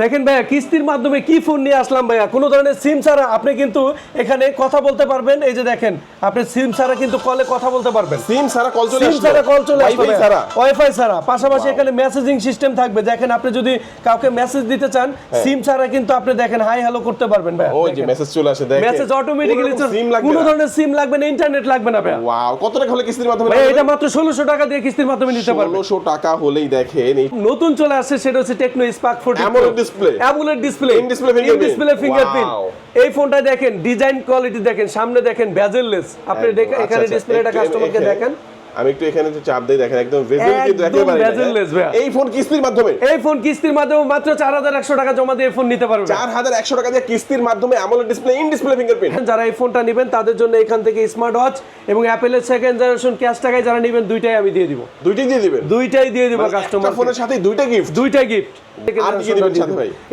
দেখেন ভাইয়া কিস্তির মাধ্যমে কি ফোন নিয়ে আসলাম ভাইয়া? কোনো ধরনের সিম ছাড়া আপনি কিন্তু এখানে কথা বলতে পারবেন। এই যে দেখেন আপনি সিম ছাড়া কিন্তু কলে কথা বলতে পারবেন। সিম ছাড়া কল চলে সিম ছাড়া কল চলে আসবে ওয়াইফাই ছাড়া। পাশাপাশি এখানে মেসেজিং সিস্টেম থাকবে। দেখেন আপনি যদি কাউকে মেসেজ দিতে চান হ্যাঁ। সিম ছাড়া কিন্তু আপনি দেখেন হাই হ্যালো করতে পারবেন ভাই ওই যে মেসেজ চলে আসে দেখেন। মেসেজ অটোমেটিক্যালি চলে কোনো ধরনের সিম লাগবে না ইন্টারনেট লাগবে না ভাই ওয়াও কত টাকা হলে কিস্তির মাধ্যমে ভাই এটা মাত্র 1600 টাকা দিয়ে কিস্তির মাধ্যমে নিতে পারবেন। 1600 টাকা হলেই দেখেন নতুন চলে আসছে সেটা হচ্ছে Tecno Spark 40 display AMOLED display in display fingerprint display fingerprint এই ফোনটা দেখেন ডিজাইন কোয়ালিটি দেখেন সামনে দেখেন বেজেললেস আপনি এখানে ডিসপ্লেটা কাস্টমারকে দেখেন। আমি একটু এখানে একটু চাপ দেই দেখেন একদম ভেজেল কিন্তু একেবারে হ্যাঁ? ভাইয়া। এই ফোন কিস্তির মাধ্যমে। এই ফোন কিস্তির মাধ্যমে মাত্র চার হাজার একশো টাকা জমা দিয়ে ফোন নিতে পারবেন চার হাজার একশো টাকা দিয়ে কিস্তির মাধ্যমে আমলের ডিসপ্লে ইন ডিসপ্লে ফিঙ্গারপ্রিন্ট যারা এই ফোনটা নেবেন তাদের জন্য এখান থেকে স্মার্ট ওয়াচ এবং অ্যাপেলের সেকেন্ড জেনারেশন ক্যাশ টাকায় যারা নেবেন দুইটাই আমি দিয়ে দিব। দুইটাই দিয়ে দিবেন? দুইটাই দিয়ে দিব মানে কাস্টমার ফোনের সাথে দুইটা গিফট দুইটা গিফট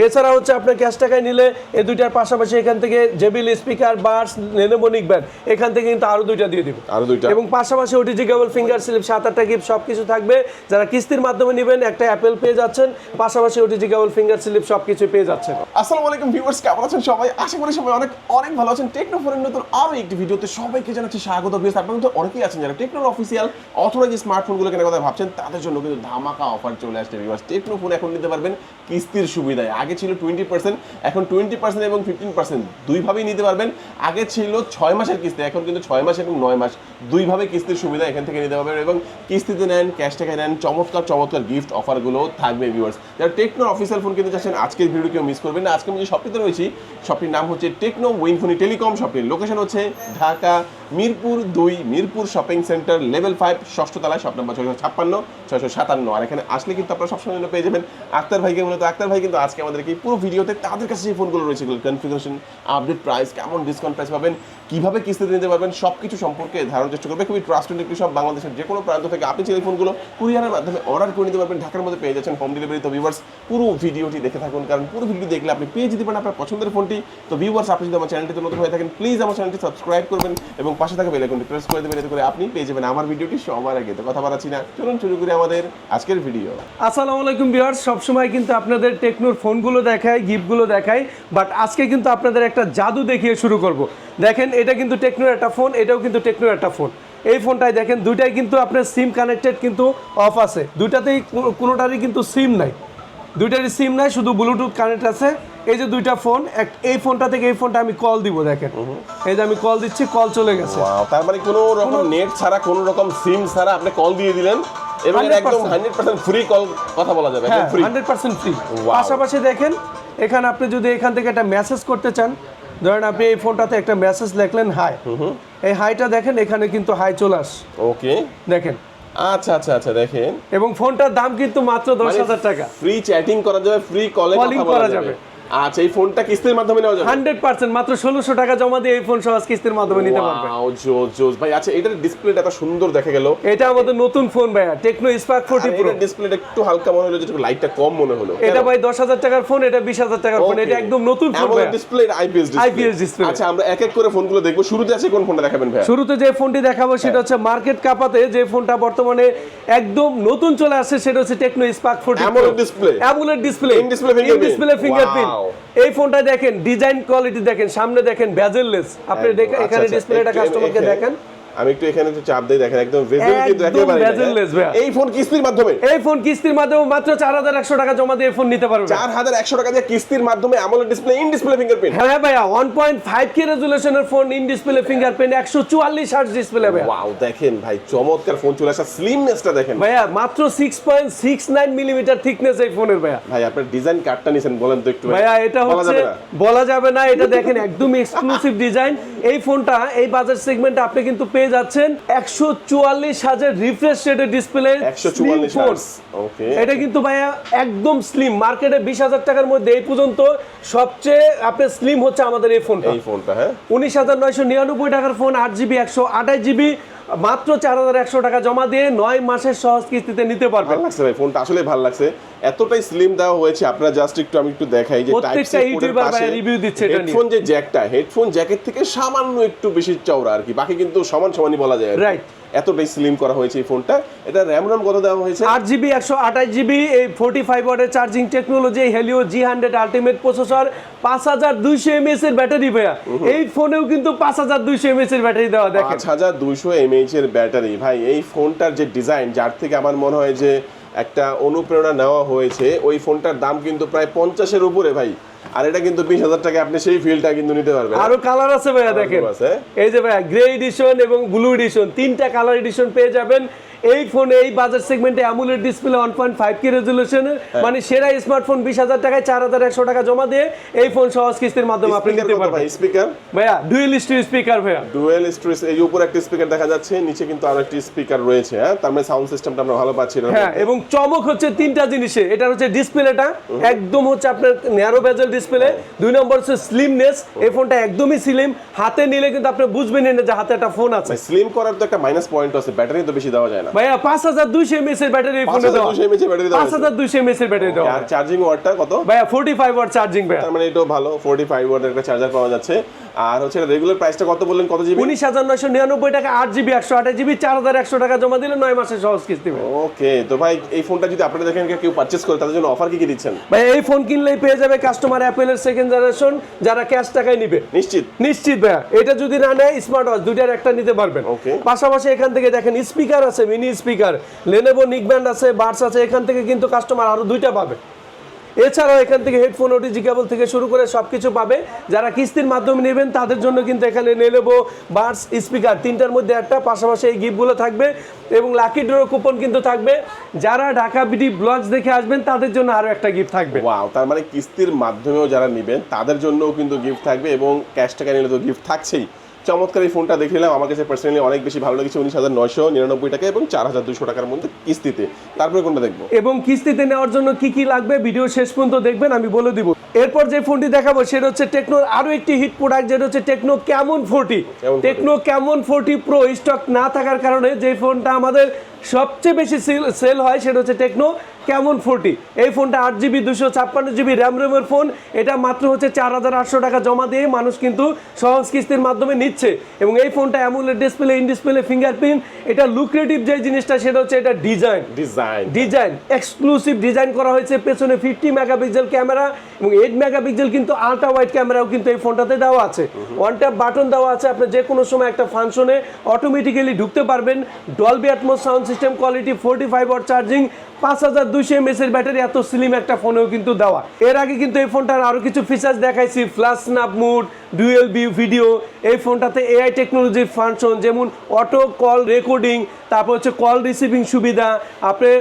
এছাড়া হচ্ছে আপনার ক্যাশ টাকায় নিলে এই দুইটার পাশাপাশি এখান থেকে জেবিল স্পিকার বার্স নেনোমনিক ব্যান্ড এখান থেকে কিন্তু আরও দুইটা দিয়ে দিব। আরও দুইটা। এবং পাশাপাশি ওটিজি কেবল ফিঙ্গার স্লিপ সাত, আটটা গিফট সবকিছু থাকবে। যারা কিস্তির মাধ্যমে নেবেন, একটা অ্যাপেল পেয়ে যাচ্ছেন। পাশাপাশি ওটিজি কেবল ফিঙ্গার স্লিপ সবকিছু পেয়ে যাচ্ছেন। আসসালামু আলাইকুম ভিউয়ার্স কেমন আছেন সবাই? আশা করি সবাই অনেক অনেক ভালো আছেন। টেকনো ফোনের নতুন আরও একটি ভিডিওতে সবাইকে জানাচ্ছি স্বাগত। ভিউয়ার্স আপনারা কিন্তু অনেকেই আছেন যারা টেকনোর অফিসিয়াল অথরাইজ স্মার্টফোনগুলো কেনার কথা ভাবছেন, তাদের জন্য কিন্তু ধামাকা অফার চলে আসছে ভিউয়ার্স টেকনো ফোন এখন নিতে পারবেন কিস্তির সুবিধায়। আগে ছিল টোয়েন্টি পার্সেন্ট এখন টোয়েন্টি পার্সেন্ট এবং ফিফটিন পার্সেন্ট দুইভাবেই নিতে পারবেন। আগে ছিল ছয় মাসের কিস্তি, এখন কিন্তু ছয় মাস এবং নয় মাস। দুইভাবে কিস্তির সুবিধা এখান থেকে নিতে পারবেন এবং কিস্তিতে নেন ক্যাশ টাকা নেন, চমৎকার চমৎকার গিফট অফারগুলো থাকবে ভিউয়ার্স যারা টেকনোর অফিসিয়াল ফোন কিনতে চাচ্ছেন, আজকের ভিডিও কেউ মিস করবেন না। আজকে আমি যে শপটিতে রয়েছি শপটির নাম হচ্ছে টেকনো উইনফোনি টেলিকম শপটির লোকেশন হচ্ছে ঢাকা মিরপুর দুই, Mirpur shopping centre level five ষষ্ঠ তলায় শপ নাম্বার ছয়শো ছাপ্পান্ন, ছয়শো সাতান্ন। আর এখানে আসলে কিন্তু আপনারা সবসময় জন্য পেয়ে যাবেন আক্তার ভাইকে। মূলত আক্তার ভাই কিন্তু আজকে আমাদেরকে পুরো ভিডিওতে তাদের কাছে যে ফোনগুলো রয়েছে কনফিগারেশন আপডেট প্রাইস কেমন ডিসকাউন্ট প্রাইস পাবেন, কীভাবে কিস্তিতে নিতে পারবেন সব কিছু সম্পর্কে ধারণার চেষ্টা করবে। খুবই ট্রাস্টেড একটি সব বাংলাদেশের যে কোনো প্রান্ত থেকে আপনি চাইলে ফোনগুলো কুরিয়ারের মাধ্যমে অর্ডার করে নিতে পারবেন। ঢাকার মধ্যে পেয়ে যাচ্ছেন হোম ডেলিভারি তো ভিউয়ার্স পুরো ভিডিওটি দেখে থাকুন। কারণ পুরো ভিডিও দেখলে আপনি পেয়ে যেতে পারেন আপনার পছন্দের ফোনটি তো ভিউয়ার্স আপনি যদি আমার চ্যানেলটিতে নতুন হয়ে থাকেন প্লিজ আমার চ্যানেলটি সাবস্ক্রাইব করবেন এবং পাশে থাকা বেল আইকনটি প্রেস করে দেবেন, এতে করে আপনি পেয়ে যাবেন আমার ভিডিওটি সবার আগে। তো কথা বাড়াচ্ছি না, চলুন শুরু করি আমাদের আজকের ভিডিও আসসালামু আলাইকুম ভিউয়ার্স সবসময় কিন্তু আপনাদের টেকনোর ফোনগুলো দেখায় গিফটগুলো দেখায় বাট আজকে কিন্তু আপনাদের একটা জাদু দেখিয়ে শুরু করব। দেখেন, এটা কিন্তু টেকনোর একটা ফোন এটাও কিন্তু টেকনোর একটা ফোন এই ফোনটাই দেখেন, দুইটাই কিন্তু আপনার সিম কানেক্টেড কিন্তু অফ আছে। দুইটাতেই কোনো- কোনোটারই কিন্তু সিম নাই। দুইটারই সিম নাই শুধু ব্লুটুথ কানেক্ট আছে। এই যে দুইটা ফোন এক এই ফোনটা থেকে এই ফোনটা আমি কল দিব দেখেন। এই যে আমি কল দিচ্ছি কল চলে গেছে। তার মানে কোনো রকম নেট ছাড়া কোনো রকম সিম ছাড়া আপনি কল দিয়ে দিলেন এবং একদম 100% হান্ড্রেড পার্সেন্ট ফ্রি কল কথা বলা যাবে একদম free hundred percent free Wow. পাশাপাশি দেখেন এখানে আপনি যদি এখান থেকে একটা মেসেজ করতে চান ধরেন আপনি এই ফোনটাতে একটা মেসেজ লিখলেন হাই এই হাইটা দেখেন এখানে কিন্তু হাই চলে আস ওকে দেখেন আচ্ছা আচ্ছা আচ্ছা দেখেন। এবং ফোনটার দাম কিন্তু মাত্র দশ হাজার টাকা। ফ্রি চ্যাটিং করা যাবে ফ্রি কলে করা যাবে। আচ্ছা এই ফোনটা কিস্তির মাধ্যমে নেওয়া যাবে? হান্ড্রেড পার্সেন্ট মাত্র ষোলোশো টাকা জমা দিয়ে এই ফোন সহজ কিস্তির মাধ্যমে নিতে পারবেন ওয়াও জোস জোস। ভাই আচ্ছা এটার ডিসপ্লেটা এত সুন্দর দেখা গেল। এটা আমাদের নতুন ফোন ভাইয়া টেকনো স্পার্ক ফোর্টি প্রো এটার ডিসপ্লেটা একটু হালকা মনে হলো যেটা লাইটটা কম মনে হলো। এটা ভাই দশ হাজার টাকার ফোন এটা বিশ হাজার টাকার ফোন এটা একদম নতুন ফোন ভাইয়া। Display IPS display IPS display। আচ্ছা আমরা এক এক করে ফোনগুলো দেখব। শুরুতে আছে কোন ফোনটা দেখাবেন ভাই শুরুতে যে ফোনটি দেখাবো সেটা হচ্ছে মার্কেট কাপাতে যে ফোনটা বর্তমানে একদম নতুন চলে আসছে সেটা হচ্ছে Tecno Spark forty AMOLED display। AMOLED display In display fingerprint। Display fingerprint. এই ফোনটা দেখেন ডিজাইন কোয়ালিটি দেখেন সামনে দেখেন ভেজেললেস আপনি দেখেন আচ্ছা, এখানে আচ্ছা, ডিসপ্লেটা কাস্টমারকে দেখেন। আমি একটু এখানে একটু চাপ দেই দেখেন একদম ভেজেল কিন্তু একেবারে ভাইয়া। হ্যাঁ? এই ফোন কিস্তির মাধ্যমে। এই ফোন কিস্তির মাধ্যমে মাত্র চার হাজার একশো টাকা জমা দিয়ে ফোন নিতে পারবেন চার হাজার একশো টাকা দিয়ে কিস্তির মাধ্যমে আমলের ডিসপ্লে ইন ডিসপ্লে ফিঙ্গারপ্রিন্ট হ্যাঁ ভাইয়া ওয়ান পয়েন্ট ফাইভ কে রেজুলেশনের ফোন ইন ডিসপ্লে ফিঙ্গারপ্রিন্ট একশো চুয়াল্লিশ হার্জ ডিসপ্লে ভাইয়া। ওয়াও দেখেন ভাই চমৎকার ফোন চলে আসা স্লিমনেসটা দেখেন। ভাইয়া মাত্র six point six nine millimetre thickness এই ফোনের ভাইয়া। ভাই আপনার ডিজাইন কার্ডটা নিছেন বলেন তো একটু ভাইয়া এটা হচ্ছে বলা যাবে না এটা দেখেন একদম এক্সক্লুসিভ ডিজাইন এই ফোনটা এই বাজার সেগমেন্টে আপনি কিন্তু পেয়ে যাচ্ছেন একশো চুয়াল্লিশ হাজার রিফ্রেশ রেটের ডিসপ্লে 144 ফোর্স ওকে এটা কিন্তু ভাইয়া একদম স্লিম মার্কেটে বিশ হাজার টাকার মধ্যে এই পর্যন্ত সবচেয়ে আপনার স্লিম হচ্ছে আমাদের এই ফোনটা। এই ফোনটা হ্যাঁ। উনিশ হাজার নয়শো নিরানব্বই টাকার ফোন আট জিবি একশো আঠাশ জিবি মাত্র চার হাজার একশো টাকা জমা দিয়ে নয় মাসের সহজ কিস্তিতে নিতে পারবেন। ভালো লাগছে ভাই ফোনটা আসলে ভালো লাগছে। এতটাই স্লিম দেওয়া হয়েছে আপনারা জাস্ট একটু আমি একটু দেখাই যে প্রত্যেকটা ইউটিউবার ভাই রিভিউ দিচ্ছে এটা হেডফোন যে জ্যাকটা হেডফোন জ্যাকেট থেকে সামান্য একটু বেশি চওড়া আর কি বাকি কিন্তু সমান সমানই বলা যায় রাইট এতটাই স্লিম করা হয়েছে এই ফোনটা এটা র্যাম রাম কত দেওয়া হয়েছে? আট জিবি একশো আঠাশ জিবি এই ফোর্টি ফাইভ ওয়াটের charging technology Helio G hundred ultimate processor পাঁচ হাজার দুইশো এমএস এর ব্যাটারি ভাইয়া। এই ফোনেও কিন্তু পাঁচ হাজার দুইশো এমএস এর ব্যাটারি দেওয়া দেখেন। পাঁচ হাজার দুইশো এমএইচ এর ব্যাটারি। ভাই এই ফোনটার যে ডিজাইন যার থেকে আমার মনে হয় যে একটা অনুপ্রেরণা নেওয়া হয়েছে ওই ফোনটার দাম কিন্তু প্রায় পঞ্চাশের উপরে ভাই। আর এটা কিন্তু বিশ হাজার টাকা আপনি সেই ফিলটা কিন্তু নিতে পারবেন। আরও কালার আছে ভাইয়া দেখেন। আছে। এই যে ভাইয়া গ্রে এডিশন এবং ব্লু এডিশন তিনটা কালার এডিশন পেয়ে যাবেন। এই ফোনে এই বাজার segment AMOLED display one point five K রেজলিউশনের মানে সেরা স্মার্টফোন বিশ হাজার টাকায় চার হাজার একশো টাকা জমা দিয়ে এই ফোন সহজ কিস্তির মাধ্যমে আপনি নিতে পারবেন। স্পিকার ভাইয়া ডুয়েল স্পিকার ভাইয়া। ডুয়েল স্ট্রেস এই উপরে একটা স্পিকার দেখা যাচ্ছে নিচে কিন্তু আরও একটি স্পিকার রয়েছে হ্যাঁ? তার মানে সাউন্ড সিস্টেমটা আমরা ভালো পাচ্ছি হ্যাঁ এবং চমক হচ্ছে তিনটা জিনিসে। এটা হচ্ছে ডিসপ্লেটা একদম হচ্ছে আপনার ন্যারো বেজেল ডিসপ্লে দুই নম্বর হচ্ছে স্লিমনেস এই ফোনটা একদমই স্লিম হাতে নিলে কিন্তু আপনি বুঝবেন না যে হাতে একটা ফোন আছে। স্লিম করার তো একটা মাইনাস পয়েন্ট আছে ব্যাটারি তো বেশি দেওয়া যায় না। ভাইয়া পাঁচ হাজার দুইশো এমএস এর ব্যাটারি ফোনে দাও। 5200 mAh এর battery দেওয়া পাঁচ হাজার দুইশো এমএস এর ব্যাটারি দাও। আর চার্জিং ওয়াটটা কত? ভাইয়া ফোর্টি ফাইভ ওয়াট চার্জিং ভাইয়া। তার মানে এটাও ভালো ফোর্টি ফাইভ ওয়ার্ড একটা চার্জার পাওয়া যাচ্ছে। আর হচ্ছে রেগুলার প্রাইসটা কত বললেন? কত জিবি উনিশ হাজার নয়শো নিরানব্বই টাকা আট জিবি একশো আঠাশ জিবি চার হাজার একশো টাকা জমা দিলে নয় মাসের সহজ কিস্তি ওকে তো ভাই এই ফোনটা যদি আপনারা দেখেন কেউ পারচেজ করে তাদের জন্য অফার কি কি দিচ্ছেন? ভাই এই ফোন কিনলেই পেয়ে যাবে কাস্টমার অ্যাপেলের সেকেন্ড জেনারেশন যারা ক্যাশ টাকায় নিবে। নিশ্চিত? নিশ্চিত ভাইয়া এটা যদি না নেয় স্মার্ট ওয়াচ দুইটার একটা নিতে পারবেন. পাশাপাশি এখান থেকে দেখেন স্পিকার আছে মিনি স্পিকার লেনেভো নিকব্যান্ড আছে বার্স আছে এখান থেকে কিন্তু কাস্টমার আরও দুইটা পাবে। এছাড়াও এখান থেকে হেডফোন ওটিজি কেবল থেকে শুরু করে সব কিছু পাবে। যারা কিস্তির মাধ্যমে নেবেন, তাদের জন্য কিন্তু এখানে নেলেবো বার্স স্পিকার। তিনটার মধ্যে একটা, পাশাপাশি এই গিফটগুলো থাকবে এবং লাকি ড্র কুপন কিন্তু থাকবে। যারা ঢাকা বিডি ব্লগস দেখে আসবেন, তাদের জন্য আরও একটা গিফট থাকবে। ওয়াও তার মানে কিস্তির মাধ্যমেও যারা নেবেন, তাদের জন্যও কিন্তু গিফট থাকবে এবং ক্যাশ টাকা নিলে তো গিফট থাকছেই। চমৎকার এই ফোনটা দেখে নিলাম। আমার কাছে পার্সোনালি অনেক বেশি ভালো লেগেছে উনিশ হাজার নয়শো নিরানব্বই টাকা এবং চার হাজার দুশো টাকার মধ্যে কিস্তিতে। তারপরে কোনটা দেখব? এবং কিস্তিতে নেওয়ার জন্য কি কি লাগবে ভিডিও শেষ পর্যন্ত দেখবেন আমি বলে দিব। এরপর যে ফোনটি দেখাবো সেটা হচ্ছে টেকনোর আরও একটি হিট প্রোডাক্ট যেটা হচ্ছে Tecno Camon forty Camon 40 Tecno Camon forty pro stock না থাকার কারণে যে ফোনটা আমাদের সবচেয়ে বেশি সেল হয় সেটা হচ্ছে টেকনো ক্যামন ফোরটি এই ফোনটা আট জিবি দুশো ছাপ্পান্ন জিবি র্যাম রেমের ফোন। এটা মাত্র হচ্ছে চার হাজার আটশো টাকা জমা দিয়ে মানুষ কিন্তু সহজ কিস্তির মাধ্যমে নিচ্ছে। এবং এই ফোনটা AMOLED display in display fingerprint এটা লুক্রেটিভ যে জিনিসটা সেটা হচ্ছে এটা design design design exclusive design করা হয়েছে পেছনে ফিফটি মেগাপিক্সেল ক্যামেরা এবং এইট মেগাপিক্সেল কিন্তু আলট্রা ওয়াইড ক্যামেরাও কিন্তু এই ফোনটাতে দেওয়া আছে। ওয়ান ট্যাপ বাটন দেওয়া আছে আপনি যে কোনো সময় একটা ফাংশনে অটোমেটিক্যালি ঢুকতে পারবেন। Dolby Atmos sound system quality forty five watt charging, পাঁচ হাজার দুইশো এমএস এর ব্যাটারি, এত স্লিম একটা ফোনেও কিন্তু দেওয়া। এর আগে কিন্তু এই ফোনটার আরও কিছু ফিচার্স দেখাইছি flash snap mode dual view video এই ফোনটাতে এআই টেকনোলজির ফাংশন যেমন অটো কল রেকর্ডিং তারপর হচ্ছে কল রিসিভিং সুবিধা। আপনি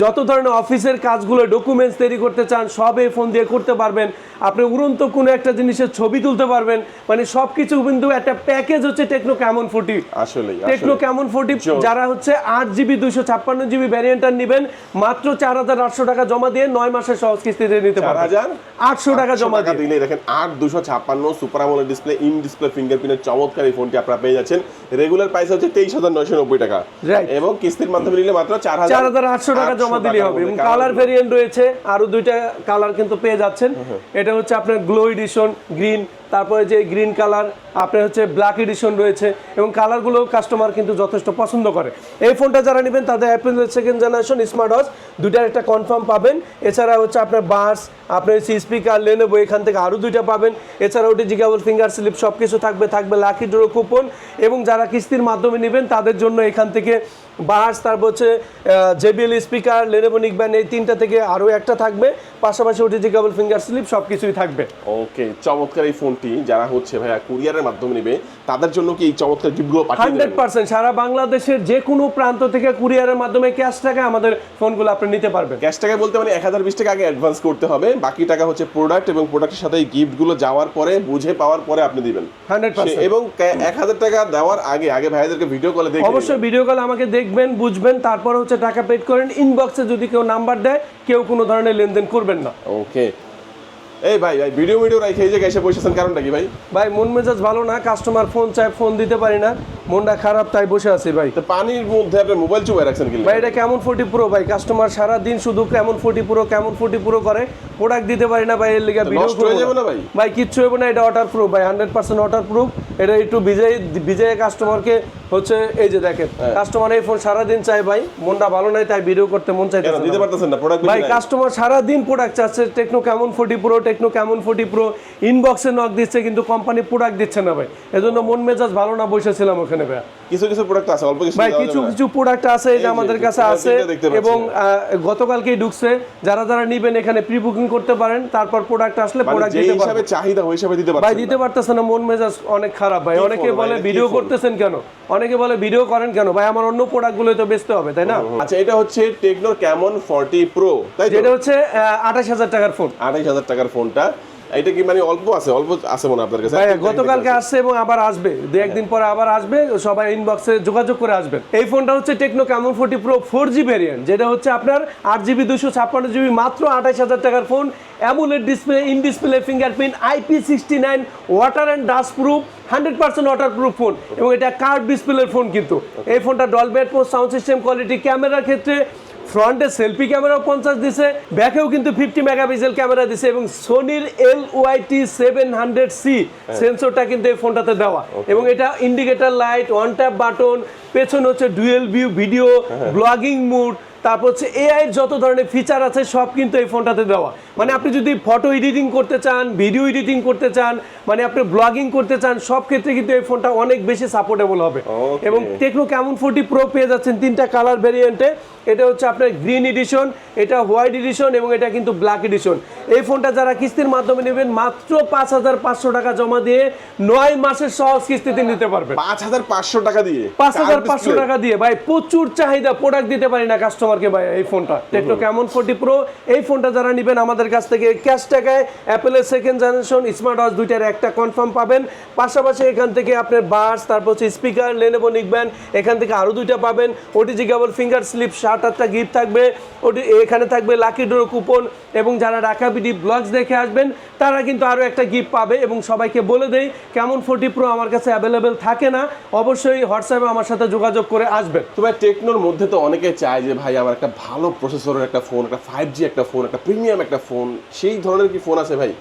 যত ধরনের অফিসের কাজগুলো ডকুমেন্টস তৈরি করতে চান সব এই ফোন দিয়ে করতে পারবেন। আপনি উড়ন্ত কোনো একটা জিনিসের ছবি তুলতে পারবেন। মানে সব কিছু কিন্তু একটা প্যাকেজ হচ্ছে টেকনো ক্যামন ফোর্টি আসলে টেকনো ক্যামন ফোর্টি যারা হচ্ছে আট জিবি দুইশো ছাপ্পান্ন জিবি ভ্যারিয়েন্টার নেবেন মাত্র চার হাজার আটশো টাকা জমা দিয়ে নয় মাসের সহজ কিস্তিতে নিতে পারবেন। আটশো টাকা জমা দিয়ে। দেখেন আট দুশো ছাপ্পান্ন সুপার আমলের ডিসপ্লে ইন ডিসপ্লে ফিঙ্গারপ্রিন্টের চমৎকার এই ফোনটি আপনারা পেয়ে যাচ্ছেন। রেগুলার প্রাইস হচ্ছে তেইশ হাজার নয়শো নব্বই টাকা। এবং কিস্তির মাধ্যমে নিলে মাত্র চার হাজার চার হাজার আটশো টাকা জমা দিলে হবে। এবং কালার ভেরিয়েন্ট রয়েছে আরও দুইটা কালার কিন্তু পেয়ে যাচ্ছেন। এটা হচ্ছে আপনার গ্লো এডিশন গ্রিন তারপরে যে গ্রিন কালার আপনার হচ্ছে ব্ল্যাক এডিশন রয়েছে এবং কালারগুলো কাস্টমার কিন্তু যথেষ্ট পছন্দ করে। এই ফোনটা যারা নেবেন, তাদের Apple second generation smart watch দুইটার একটা কনফার্ম পাবেন। এছাড়া হচ্ছে আপনার বাস আপনার হচ্ছে স্পিকার লেনেবো এখান থেকে আরও দুইটা পাবেন। এছাড়া ওটি জিগাবল ফিঙ্গার স্লিপ সব কিছু থাকবে থাকবে লাকি ড্রো কুপন এবং যারা কিস্তির মাধ্যমে নেবেন, তাদের জন্য এখান থেকে বাস, তারপর হচ্ছে জেবিএল স্পিকার লেনেবনিক ব্যান্ড এই তিনটা থেকে আরও একটা থাকবে। পাশাপাশি ওটিজি কেবল ফিঙ্গার স্লিপ সব কিছুই থাকবে। ওকে চমৎকার এই ফোনটি যারা হচ্ছে ভাইয়া কুরিয়ারের মাধ্যমে নেবে তাদের জন্য কি এই চমৎকার গিফটগুলো পাঠিয়ে হান্ড্রেড দেবেন পার্সেন্ট। সারা বাংলাদেশের যে কোনো প্রান্ত থেকে কুরিয়ারের মাধ্যমে ক্যাশ টাকা আমাদের ফোনগুলো আপনি নিতে পারবেন। ক্যাশ টাকা বলতে মানে এক হাজার বিশ টাকা আগে অ্যাডভান্স করতে হবে। বাকি টাকা হচ্ছে প্রোডাক্ট এবং প্রোডাক্টের সাথে এই গিফটগুলো যাওয়ার পরে বুঝে পাওয়ার পরে আপনি দিবেন। Hundred percent. এবং এক হাজার টাকা দেওয়ার আগে আগে ভাইয়াদেরকে ভিডিও কলে দেখে অবশ্যই ভিডিও কল আমাকে দেখবেন বুঝবেন তারপর হচ্ছে টাকা পেড করেন। ইনবক্সে যদি কেউ নাম্বার দেয় কেউ কোনো ধরনের লেনদেন করবেন না। ওকে এই ভাই ভাই ভিডিও ভিডিও রাখে এই জায়গায় এসে বসেছেন কারণটা কি ভাই? ভাই মন মেজাজ ভালো না কাস্টমার ফোন চাই ফোন দিতে পারি না। মনটা খারাপ তাই বসে আছি ভাই। তো পানির মধ্যে আপনি মোবাইল চুবাই রাখছেন কি ভাই এটা কেমন ফোর্টি প্রো ভাই? কাস্টমার সারা দিন শুধু কেমন ফোর্টি প্রো কেমন ফোর্টি প্রো করে। প্রোডাক্ট দিতে পারি না ভাই এর লিগে ভিডিও নষ্ট হয়ে যাবে না ভাই? ভাই কিচ্ছু হবে না এটা ওয়াটার প্রুফ ভাই হান্ড্রেড পার্সেন্ট ওয়াটার প্রুফ এটা একটু বিজয় বিজয় কাস্টমারকে হচ্ছে এই যে দেখেন হ্যাঁ। কাস্টমার এই ফোন সারা দিন চাই ভাই মনটা ভালো নাই তাই ভিডিও করতে মন চাইতে কেন দিতে পারতেছেন না প্রোডাক্ট ভাই কাস্টমার সারা দিন প্রোডাক্ট চাচ্ছে Tecno Camon forty pro Tecno Camon forty pro ইনবক্সে নক দিচ্ছে, কিন্তু কোম্পানি প্রোডাক্ট দিচ্ছে না ভাই। এজন্য মন মেজাজ ভালো না বসেছিলাম ওখানে ভাই কিছু কিছু প্রোডাক্ট আছে অল্প কিছু ভাই কিছু কিছু প্রোডাক্ট আছে যে আমাদের কাছে আছে। এবং গতকালকেই ঢুকছে। যারা যারা নিবেন এখানে প্রি বুকিং করতে পারেন তারপর প্রোডাক্ট আসলে মানে প্রোডাক্ট যে দিতে হিসাবে চাহিদা ওই হিসাবে দিতে ভাই দিতে না। পারতেছে না মন মেজাজ অনেক খারাপ ভাই। অনেকে বলে ভিডিও করতেছেন কেন? অনেকে বলে ভিডিও করেন কেন? ভাই আমার অন্য প্রোডাক্টগুলো তো বেচতে হবে তাই না? আচ্ছা এটা হচ্ছে টেকনোর ক্যামন 40 প্রো তাই যেটা হচ্ছে আঠাশ হাজার টাকার ফোন আড়াইশ হাজার টাকার ফোনটা এটা কি মানে অল্প আছে? অল্প আছে মনে আপনার কাছে? ভাই গতকালকে আসছে এবং আবার আসবে। দু একদিন পরে আবার আসবে সবাই ইনবক্সে যোগাযোগ করে আসবেন। এই ফোনটা হচ্ছে Tecno Camon forty pro four G variant যেটা হচ্ছে আপনার আট জিবি দুশো ছাপ্পান্ন জিবি মাত্র আঠাশ হাজার টাকার phone AMOLED display in display fingerprint IP sixty nine water and dust proof hundred percent waterproof phone এবং এটা কার্ভ ডিসপ্লের ফোন কিন্তু। এই ফোনটা ডলবেট পোস্ট সাউন্ড সিস্টেম কোয়ালিটি ক্যামেরার ক্ষেত্রে ফ্রন্টে সেলফি ক্যামেরাও পঞ্চাশ দিছে ব্যাকেও কিন্তু ফিফটি মেগাপিক্সেল ক্যামেরা দিছে এবং সোনির L YT seven hundred C সেন্সরটা কিন্তু এই ফোনটাতে দেওয়া। এবং এটা indicator light one tap button পেছনে হচ্ছে ডুয়েল ভিউ ভিডিও ব্লগিং মুড তারপর হচ্ছে এআই যত ধরনের ফিচার আছে সব কিন্তু এই ফোনটাতে দেওয়া। মানে আপনি যদি ফটো এডিটিং করতে চান ভিডিও এডিটিং করতে চান মানে আপনি ব্লগিং করতে চান সব ক্ষেত্রে কিন্তু এই ফোনটা অনেক বেশি সাপোর্টেবল হবে। এবং টেকনো কেমন ফোর্টি প্রো পেয়ে যাচ্ছেন তিনটা কালার ভেরিয়েন্টে এটা হচ্ছে আপনার গ্রিন এডিশন এটা হোয়াইট এডিশন এবং এটা কিন্তু ব্ল্যাক এডিশন এই ফোনটা যারা কিস্তির মাধ্যমে নেবেন মাত্র পাঁচ হাজার পাঁচশো টাকা জমা দিয়ে নয় মাসের সহজ কিস্তিতে নিতে পারবেন। পাঁচ হাজার পাঁচশো টাকা দিয়ে। পাঁচ হাজার পাঁচশো টাকা দিয়ে। ভাই প্রচুর চাহিদা প্রোডাক্ট দিতে পারি না কাস্টমারকে ভাই এই ফোনটা টেকনো কেমন ফোর্টি প্রো এই ফোনটা যারা নেবেন আমাদের কাছ থেকে ক্যাশ টাকায় অ্যাপেলের সেকেন্ড জেনারেশন স্মার্ট ওয়াচ দুইটার একটা কনফার্ম পাবেন। পাশাপাশি এখান থেকে আপনার বাস তারপর হচ্ছে স্পিকার লেনেবো এখান থেকে আরও দুইটা পাবেন। ওটিজি কেবল ফিঙ্গার স্লিপ সাত আটটা গিফট থাকবে। ওটি এখানে থাকবে লাকি ডোর কুপন এবং যারা রাখাবিডি ব্লগস দেখে আসবেন, তারা কিন্তু আরও একটা গিফট পাবে এবং সবাইকে বলে দেই কেমন ফোর্টি প্রো আমার কাছে অ্যাভেলেবেল থাকে না। অবশ্যই হোয়াটসঅ্যাপে আমার সাথে যোগাযোগ করে আসবেন। তো ভাই টেকনোর মধ্যে তো অনেকে চায় যে, ভাই আমার একটা ভালো প্রসেসরের একটা ফোন একটা ফাইভ জি একটা ফোন একটা প্রিমিয়াম একটা ফোন সেই ধরনের কি ফোন আছে ভাই?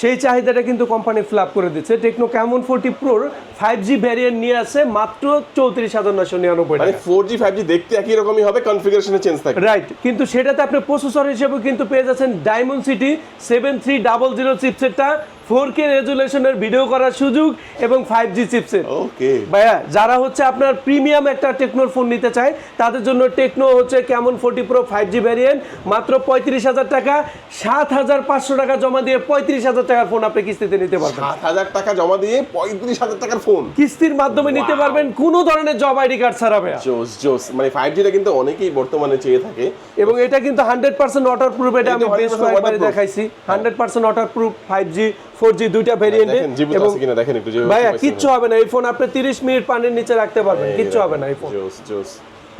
সেই চাহিদাটা কিন্তু কোম্পানি ফিল আপ করে দিচ্ছে। টেকনো ক্যামন ফোর্টি প্রোর ফাইভ জি ভ্যারিয়েন্ট নিয়ে আসে মাত্র চৌত্রিশ হাজার নশো নিরানব্বই মানে টাকা। ফোর জি ফাইভ জি দেখতে একই রকমই হবে কনফিগারেশনে চেঞ্জ থাকবে। রাইট কিন্তু সেটাতে আপনি প্রসেসর হিসেবে কিন্তু পেয়ে যাচ্ছেন Dimensity seven three double zero চিপসেটটা four K রেজুলেশনের ভিডিও করার সুযোগ এবং ফাইভ জি চিপসেট ওকে ভাইয়া যারা হচ্ছে আপনার প্রিমিয়াম একটা টেকনোর ফোন নিতে চায় তাদের জন্য টেকনো হচ্ছে Camon forty pro five G variant মাত্র পঁয়ত্রিশ হাজার টাকা সাত হাজার পাঁচশো টাকা জমা দিয়ে পঁয়ত্রিশ হাজার টাকার ফোন আপনি কিস্তিতে নিতে পারবেন। সাত হাজার টাকা জমা দিয়ে পঁয়ত্রিশ হাজার টাকার ফোন কিস্তির মাধ্যমে নিতে পারবেন কোনো ধরনের জব আইডি কার্ড ছাড়া ভাইয়া। জোস জোস। মানে ফাইভ জিটা কিন্তু অনেকেই বর্তমানে চেয়ে থাকে। এবং এটা কিন্তু হান্ড্রেড পার্সেন্ট ওয়াটার প্রুফ এটা আমি বেশ কয়েকবার দেখাইছি। Hundred percent waterproof five G four G দুইটা ভেরিয়েন্টে এবং কিনা দেখেন একটু ভাইয়া কিচ্ছু হবে না এই ফোন আপনি তিরিশ মিনিট পানির নিচে রাখতে পারবেন কিচ্ছু হবে না এই ফোন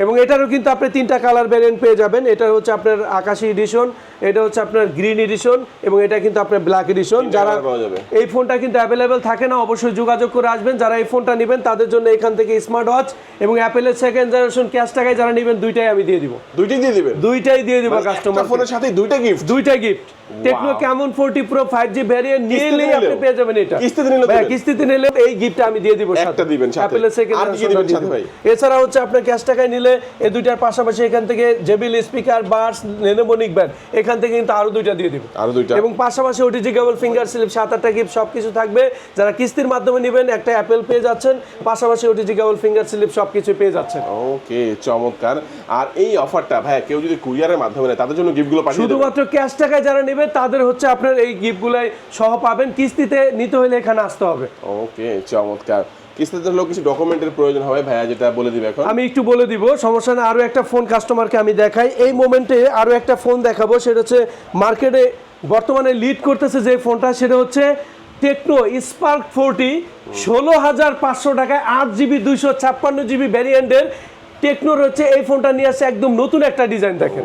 এবং এটারও কিন্তু আপনি তিনটা কালার ভ্যারিয়েন্ট পেয়ে যাবেন। এটা হচ্ছে আপনার আকাশি এডিশন এটা হচ্ছে আপনার গ্রিন এডিশন এবং এটা কিন্তু আপনার ব্ল্যাক এডিশন যারা। এই ফোনটা কিন্তু অ্যাভেলেবেল থাকে না অবশ্যই যোগাযোগ করে আসবেন। যারা এই ফোনটা নেবেন তাদের জন্য এখান থেকে স্মার্ট ওয়াচ এবং অ্যাপেলের সেকেন্ড জেনারেশন ক্যাশ টাকায় যারা নেবেন দুইটাই আমি দিয়ে দিব। দুইটাই দিয়ে দিবেন? দুইটাই দিয়ে দিব মানে কাস্টমার ফোনের সাথে দুইটা গিফট দুইটা gift Tecno Camon forty pro five G variant কিস্তিতে নিলেই আপনি পেয়ে যাবেন এটা। কিস্তিতে ভাইয়া, কিস্তিতে নিলে এই গিফটটা আমি দিয়ে দিব একটা দিবেন সাথে। অ্যাপেলের সেকেন্ড সাথে? এছাড়া হচ্ছে আপনার ক্যাশ টাকায় নিলে এই দুইটার পাশাপাশি এখান থেকে জেবিল স্পিকার বার্স নেনোবনিক ব্যান্ড এখান থেকে কিন্তু আরও দুইটা দিয়ে দিব। আরও দুইটা। এবং পাশাপাশি ওটিজি কেবল ফিঙ্গার স্লিপ সাত আটটা গিফট সব কিছু থাকবে। যারা কিস্তির মাধ্যমে নেবেন একটা অ্যাপেল পেয়ে যাচ্ছেন। পাশাপাশি ওটিজি কেবল ফিঙ্গার স্লিপ সব কিছু পেয়ে যাচ্ছেন। ওকে চমৎকার। আর এই অফারটা ভাই কেউ যদি কুরিয়ারের মাধ্যমে নেয় তাদের জন্য গিফটগুলো পাঠিয়ে শুধুমাত্র ক্যাশ টাকায় যারা নেবে তাদের হচ্ছে আপনার এই গিফটগুলাই সহ পাবেন। কিস্তিতে নিতে হলে এখানে আসতে হবে। ওকে চমৎকার। কিস্তিতে হলেও কিছু ডকুমেন্টের প্রয়োজন হবে ভাইয়া, যেটা বলে দিবে এখন। আমি একটু বলে দিব, সমস্যা না, আরও একটা ফোন কাস্টমারকে আমি দেখাই। এই মোমেন্টে আরও একটা ফোন দেখাবো, সেটা হচ্ছে মার্কেটে বর্তমানে লিড করতেছে যে ফোনটা সেটা হচ্ছে টেকনো স্পার্ক ফোরটি ষোলো হাজার পাঁচশো টাকায় আট জিবি দুইশো ছাপ্পান্ন জিবি ভ্যারিয়েন্টের টেকনোর হচ্ছে এই ফোনটা নিয়ে আসছে একদম নতুন একটা ডিজাইন দেখেন।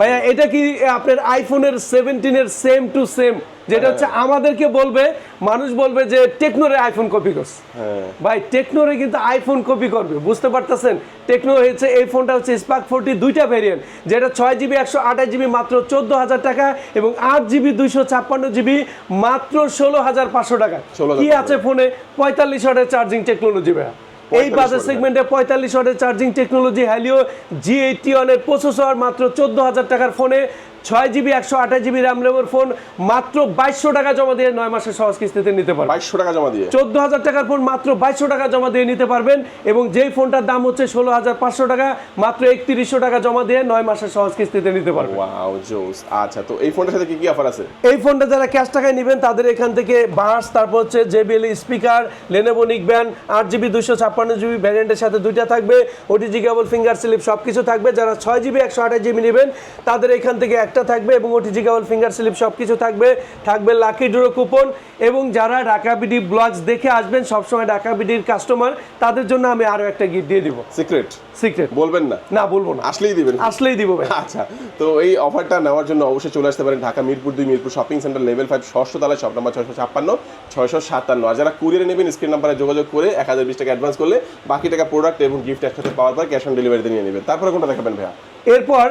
ভাইয়া এটা কি আপনার আইফোনের সেভেন্টিনের সেম টু সেম যেটা হচ্ছে আমাদেরকে বলবে মানুষ বলবে যে টেকনোরে আইফোন কপি করছে। হ্যাঁ। ভাই টেকনোরে কিন্তু আইফোন কপি করবে বুঝতে পারতেছেন? টেকনো হয়েছে এই ফোনটা হচ্ছে স্পার্ক ফোরটি দুইটা ভেরিয়েন্ট যেটা ছয় জিবি একশো আঠাশ জিবি মাত্র চোদ্দ হাজার টাকা এবং আট জিবি দুইশো ছাপ্পান্ন জিবি মাত্র ষোলো হাজার পাঁচশো টাকা। 16,500 কি আছে ফোনে? পঁয়তাল্লিশ ওয়াটের চার্জিং টেকনোলজি ভাইয়া। এই 45 বাজার সেগমেন্টে পঁয়তাল্লিশ ওয়াটের charging technology Helio G eighty ওয়ানের প্রসেসর মাত্র চোদ্দ হাজার টাকার ফোনে ছয় জিবি একশো আঠাশ জিবি র্যাম রেমের ফোন মাত্র বাইশশো টাকা জমা দিয়ে নয় মাসের সহজ কিস্তিতে নিতে পারবেন। বাইশশো টাকা জমা দিয়ে। চোদ্দ হাজার টাকার ফোন মাত্র বাইশশো টাকা জমা দিয়ে নিতে পারবেন এবং যেই ফোনটার দাম হচ্ছে ষোলো হাজার পাঁচশো টাকা মাত্র একত্রিশশো টাকা জমা দিয়ে নয় মাসের সহজ কিস্তিতে নিতে পারবেন। ওয়াও জোস। আচ্ছা তো এই ফোনটার সাথে কি কি অফার আছে? এই ফোনটা যারা ক্যাশ টাকায় নেবেন তাদের এখান থেকে বাস তারপর হচ্ছে জেবিএল স্পিকার লেনোভো নিকব্যান আট জিবি দুশো ছাপ্পান্ন জিবি ভ্যারিয়েন্টের সাথে দুইটা থাকবে ওটিজি কেবল ফিঙ্গার স্লিপ সব কিছু থাকবে। যারা ছয় জিবি একশো আঠাশ জিবি নেবেন তাদের এখান থেকে একটা থাকবে এবং ওটিজি কেবল ফিঙ্গার স্লিপ সব কিছু থাকবে। থাকবে লাকি ড্রো কুপন এবং যারা ঢাকা বিডি ব্লগস দেখে আসবেন সবসময় ঢাকা বিডির কাস্টমার তাদের জন্য আমি আরও একটা গিফট দিয়ে দিব। সিক্রেট সিক্রেট বলবেন না? না বলব না। আসলেই দিবেন। আসলেই দিব ভাই। আচ্ছা তো এই অফারটা নেওয়ার জন্য অবশ্যই চলে আসতে পারেন ঢাকা মিরপুর দুই Mirpur shopping centre level five ষষ্ঠ তলায় শপ নাম্বার ছয়শো ছাপ্পান্ন ছয়শো সাতান্ন। আর যারা কুরিয়ারে নেবেন স্ক্রিন নাম্বারে যোগাযোগ করে এক হাজার বিশ টাকা অ্যাডভান্স করলে বাকি টাকা প্রোডাক্ট এবং গিফট একসাথে পাওয়ার পর ক্যাশ অন ডেলিভারিতে নিয়ে নেবেন। তারপরে কোনটা দেখাবেন ভাইয়া? এরপর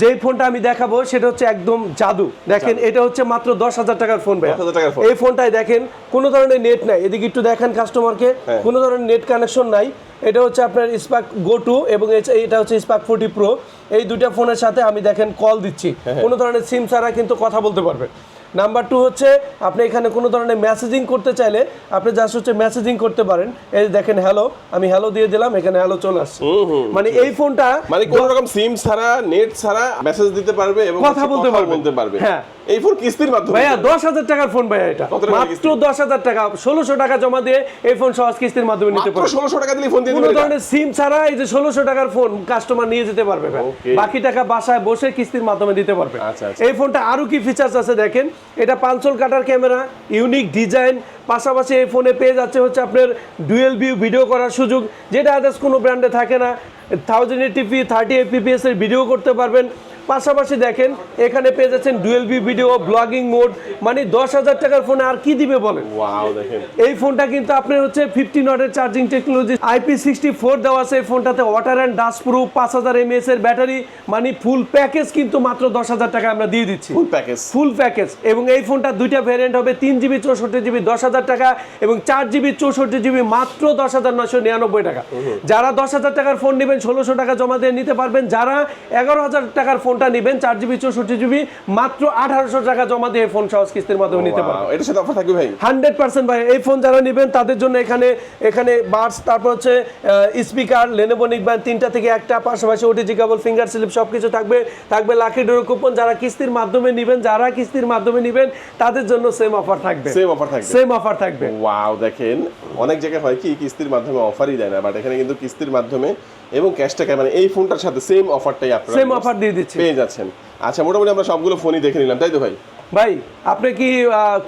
যেই ফোনটা আমি দেখাবো সেটা হচ্ছে একদম জাদু। দেখেন এটা হচ্ছে মাত্র দশ হাজার টাকার ফোন ভাই 10,000 টাকার ফোন। এই ফোনটাই দেখেন কোনো ধরনের নেট নাই। এদিকে একটু দেখেন কাস্টমারকে হ্যাঁ। কোনো ধরনের নেট কানেকশন নাই। এটা হচ্ছে আপনার স্পার্ক গো টু এবং এটা হচ্ছে স্পার্ক ফোর্টি প্রো এই দুইটা ফোনের সাথে আমি দেখেন কল দিচ্ছি। হ্যাঁ, কোনো ধরনের সিম ছাড়া কিন্তু কথা বলতে পারবেন। নাম্বার টু হচ্ছে আপনি এখানে কোনো ধরনের মেসেজিং করতে চাইলে আপনি জাস্ট হচ্ছে মেসেজিং করতে পারেন এই দেখেন হ্যালো আমি হ্যালো দিয়ে দিলাম এখানে হ্যালো চলে আসছে মানে এই ফোনটা মানে কোন রকম সিম ছাড়া নেট ছাড়া মেসেজ দিতে পারবে এবং কথা বলতে কথাও পারবে। বলতে পারবে হ্যাঁ। এই ফোন কিস্তির মাধ্যমে ভাইয়া দশ হাজার টাকার ফোন ভাইয়া এটা। মাত্র দশ হাজার টাকা। ষোলোশো টাকা জমা দিয়ে এই ফোন সহজ কিস্তির মাধ্যমে নিতে পারবে। ষোলোশো টাকা দিলে ফোন দিয়ে কোনো ধরনের সিম ছাড়া এই যে ষোলোশো টাকার ফোন কাস্টমার নিয়ে যেতে পারবে বাকি টাকা বাসায় বসে কিস্তির মাধ্যমে দিতে পারবে। আচ্ছা, আচ্ছা। এই ফোনটা আরও কি ফিচার্স আছে দেখেন? এটা পাঁচল কাটার ক্যামেরা ইউনিক ডিজাইন পাশাপাশি এই ফোনে পেয়ে যাচ্ছে হচ্ছে আপনার ডুয়েল ভিউ ভিডিও করার সুযোগ যেটা আদার্স কোনো ব্র্যান্ডে থাকে না। থাউজেন্ড এইটিপি থার্টি এপিপিএস এর ভিডিও করতে পারবেন। পাশাপাশি দেখেন এখানে পেয়ে যাচ্ছেন dual v video blogging mode মানে দশ হাজার টাকার ফোনে আর কি দিবে বলেন? এই ফোনটা কিন্তু আপনার হচ্ছে fifty নটের charging technology IP sixty four দেওয়া আছে এই ফোনটাতে ওয়াটার অ্যান্ড ডাস্ট প্রুফ পাঁচ হাজার এমএএস এর ব্যাটারি মানে ফুল প্যাকেজ কিন্তু মাত্র দশ হাজার টাকা আমরা দিয়ে দিচ্ছি। ফুল প্যাকেজ ফুল প্যাকেজ এবং এই ফোনটা দুইটা ভ্যারিয়েন্ট হবে তিন জিবি চৌষট্টি জিবি দশ হাজার টাকা এবং চার জিবি চৌষট্টি জিবি মাত্র দশ হাজার নয়শো নিরানব্বই টাকা। যারা দশ হাজার টাকার ফোন নেবেন ষোলোশো টাকা জমা দিয়ে নিতে পারবেন। যারা এগারো হাজার টাকার ফোনটা নেবেন চার জিবি চৌষট্টি জিবি মাত্র আঠারোশো টাকা জমা দিয়ে ফোন সহজ কিস্তির মাধ্যমে নিতে পারবেন। এটার সাথে অফার থাকবে ভাই? হান্ড্রেড পার্সেন্ট ভাই এই ফোন যারা নেবেন তাদের জন্য এখানে এখানে বাডস তারপর হচ্ছে স্পিকার লেনোভো নিকব্যান্ড তিনটা থেকে একটা পাশাপাশি ওটিজি কেবল ফিঙ্গার স্লিপ সব কিছু থাকবে। থাকবে লাকি ডোর কুপন যারা কিস্তির মাধ্যমে নেবেন যারা কিস্তির মাধ্যমে নেবেন তাদের জন্য সেম অফার থাকবে। সেম অফার থাকবে। সেম অফার থাকবে। ওয়াও দেখেন অনেক জায়গায় হয় কি কিস্তির মাধ্যমে অফারই দেয় না বাট এখানে কিন্তু কিস্তির মাধ্যমে এবং ক্যাশটা ক্যামেরা মানে এই ফোনটার সাথে সেম অফারটাই আপনারা সেম অফার দিয়ে দিচ্ছি। পেয়ে যাচ্ছেন। আচ্ছা মোটামুটি আমরা সবগুলো ফোনই দেখে নিলাম তাই তো ভাই? ভাই আপনি কি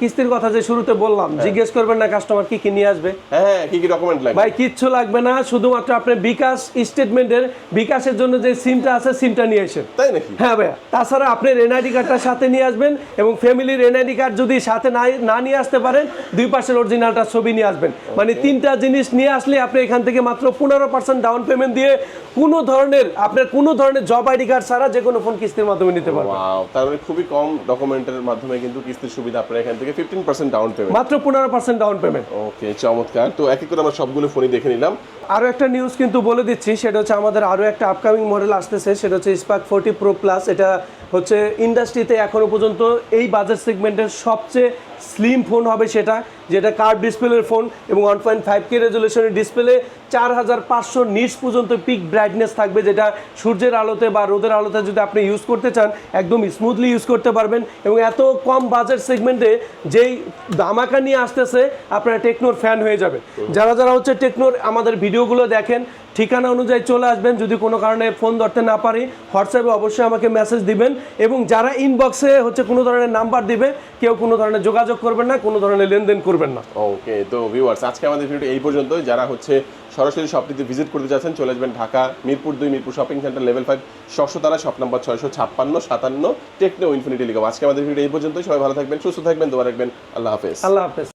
কিস্তির কথা যে শুরুতে বললাম জিজ্ঞেস করবেন না কাস্টমার কি কি নিয়ে আসবে? হ্যাঁ হ্যাঁ কি কি ডকুমেন্ট লাগবে? ভাই কিচ্ছু লাগবে না শুধুমাত্র আপনি বিকাশ স্টেটমেন্টের বিকাশের জন্য যে সিমটা আছে সিমটা নিয়ে আসেন। তাই নাকি? হ্যাঁ ভাইয়া। তাছাড়া আপনার এনআইডি কার্ডটা সাথে নিয়ে আসবেন এবং ফ্যামিলির এনআইডি কার্ড যদি সাথে না না নিয়ে আসতে পারেন দুই পাশের অরিজিনালটা ছবি নিয়ে আসবেন। মানে তিনটা জিনিস নিয়ে আসলে আপনি এখান থেকে মাত্র পনেরো পার্সেন্ট ডাউন পেমেন্ট দিয়ে কোনো ধরনের আপনার কোনো ধরনের জব আইডি কার্ড ছাড়া যে কোনো ফোন কিস্তির মাধ্যমে নিতে পারবেন। ওয়াও তার মানে খুবই কম ডকুমেন্টের মাধ্যমে কিন্তু কিস্তির সুবিধা আপনারা এখান থেকে ফিফটিন পার্সেন্ট ডাউন পেমেন্ট মাত্র পনেরো পার্সেন্ট ডাউন পেমেন্ট ওকে চমৎকার। তো এক এক করে আমরা সবগুলো ফোনই দেখে নিলাম। আরও একটা নিউজ কিন্তু বলে দিচ্ছি সেটা হচ্ছে আমাদের আরও একটা আপকামিং মডেল আসতেছে সেটা হচ্ছে স্পার্ক ফোর্টি প্রো প্লাস এটা হচ্ছে ইন্ডাস্ট্রিতে এখনও পর্যন্ত এই বাজার সেগমেন্টের সবচেয়ে স্লিম ফোন হবে সেটা, যেটা কার্ভ ডিসপ্লের ফোন এবং ওয়ান পয়েন্ট ফাইভ কে রেজলিউশনের ডিসপ্লে চার হাজার পাঁচশো নিচ পর্যন্ত পিক ব্রাইটনেস থাকবে, যেটা সূর্যের আলোতে বা রোদের আলোতে যদি আপনি ইউজ করতে চান, একদম স্মুথলি ইউজ করতে পারবেন এবং এত কম বাজেট সেগমেন্টে যেই দামাকা নিয়ে আসতেছে, আপনারা টেকনোর ফ্যান হয়ে যাবে। যারা যারা হচ্ছে টেকনোর আমাদের ভিডিওগুলো দেখেন ঠিকানা অনুযায়ী চলে আসবেন যদি কোনো কারণে ফোন ধরতে না পারি হোয়াটসঅ্যাপে অবশ্যই আমাকে মেসেজ দিবেন এবং যারা ইনবক্সে হচ্ছে কোনো ধরনের নাম্বার দিবে কেউ কোনো ধরনের যোগাযোগ করবেন না কোনো ধরনের লেনদেন করবেন না। ওকে তো ভিউয়ার্স আজকে আমাদের ভিডিওটি এই পর্যন্ত যারা হচ্ছে সরাসরি শপটিতে ভিজিট করতে যাচ্ছেন চলে আসবেন ঢাকা মিরপুর দুই Mirpur shopping centre level five ষষ্ঠতলা shop number ছয়শো ছাপ্পান্ন সাতান্ন টেকনো ইনফিনিটি লিগম আজকে আমাদের ভিডিও এই পর্যন্তই। সবাই ভালো থাকবেন সুস্থ থাকবেন দোয়া রাখবেন। আল্লাহ হাফেজ। আল্লাহ হাফেজ।